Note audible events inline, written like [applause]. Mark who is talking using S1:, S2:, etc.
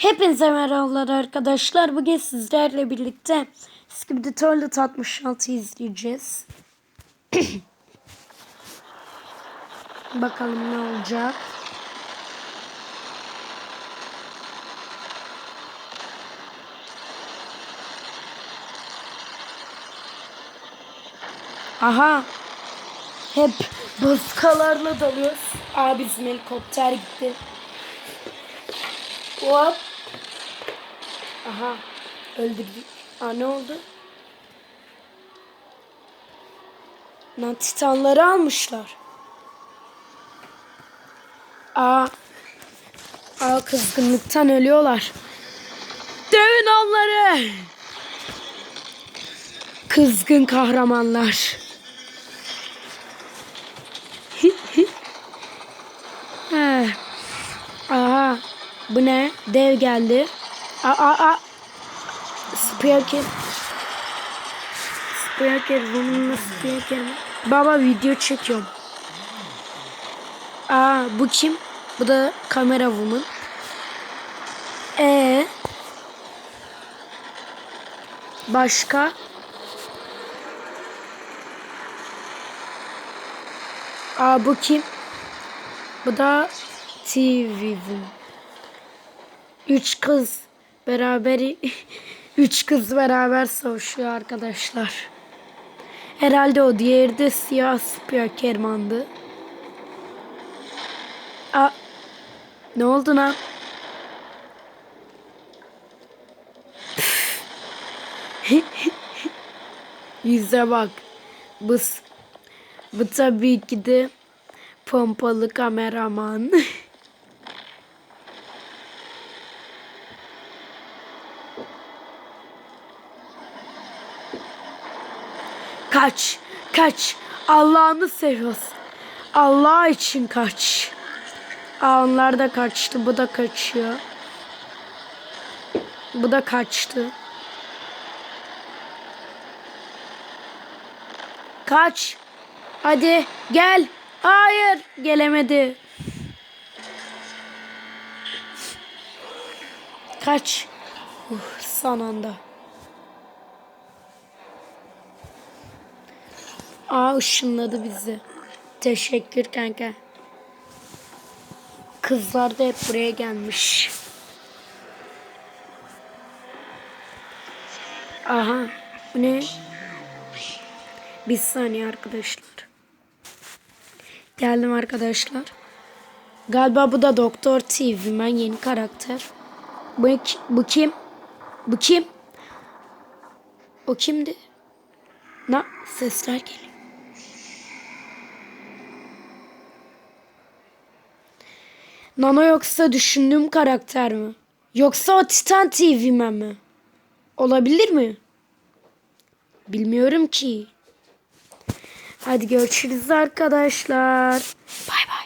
S1: Hepinize merhabalar arkadaşlar. Bugün sizlerle birlikte Skibidi Toilet 66 izleyeceğiz. [clears throat] Bakalım ne olacak. Aha. Hep baskalarla dalıyoruz. Aa bizim helikopter gitti. Hop. Aha. Öldürdük. Aa ne oldu? Lan titanları almışlar. Aa. Aa kızgınlıktan ölüyorlar. Dövün onları. Kızgın kahramanlar. [laughs] Ha. Aha. Bu ne? Dev geldi. Aa aa. Spiker. Spiker. Bununla spiker? Baba video çekiyorum. Aa bu kim? Bu da kamera woman. Ee. Başka? Aa bu kim? Bu da TV. Üç kız beraber [laughs] üç kız beraber savaşıyor arkadaşlar. Herhalde o diğeri de siyah spikermandı. Aa, ne oldu lan? [laughs] Yüze bak. Bu, bu tabii ki de pompalı kameraman. [laughs] Kaç, kaç. Allah'ını seviyorsun. Allah için kaç. Aa, onlar da kaçtı. Bu da kaçıyor. Bu da kaçtı. Kaç. Hadi gel. Hayır. Gelemedi. Kaç. Uh, son anda. Aa ışınladı bizi. Teşekkür kanka. Kızlar da hep buraya gelmiş. Aha. Bu ne? Bir saniye arkadaşlar. Geldim arkadaşlar. Galiba bu da Doktor TV. Ben yeni karakter. Bu, bu kim? Bu kim? O kimdi? Na sesler geliyor. Nano yoksa düşündüğüm karakter mi? Yoksa o Titan TV mi? Olabilir mi? Bilmiyorum ki. Hadi görüşürüz arkadaşlar. Bay bay.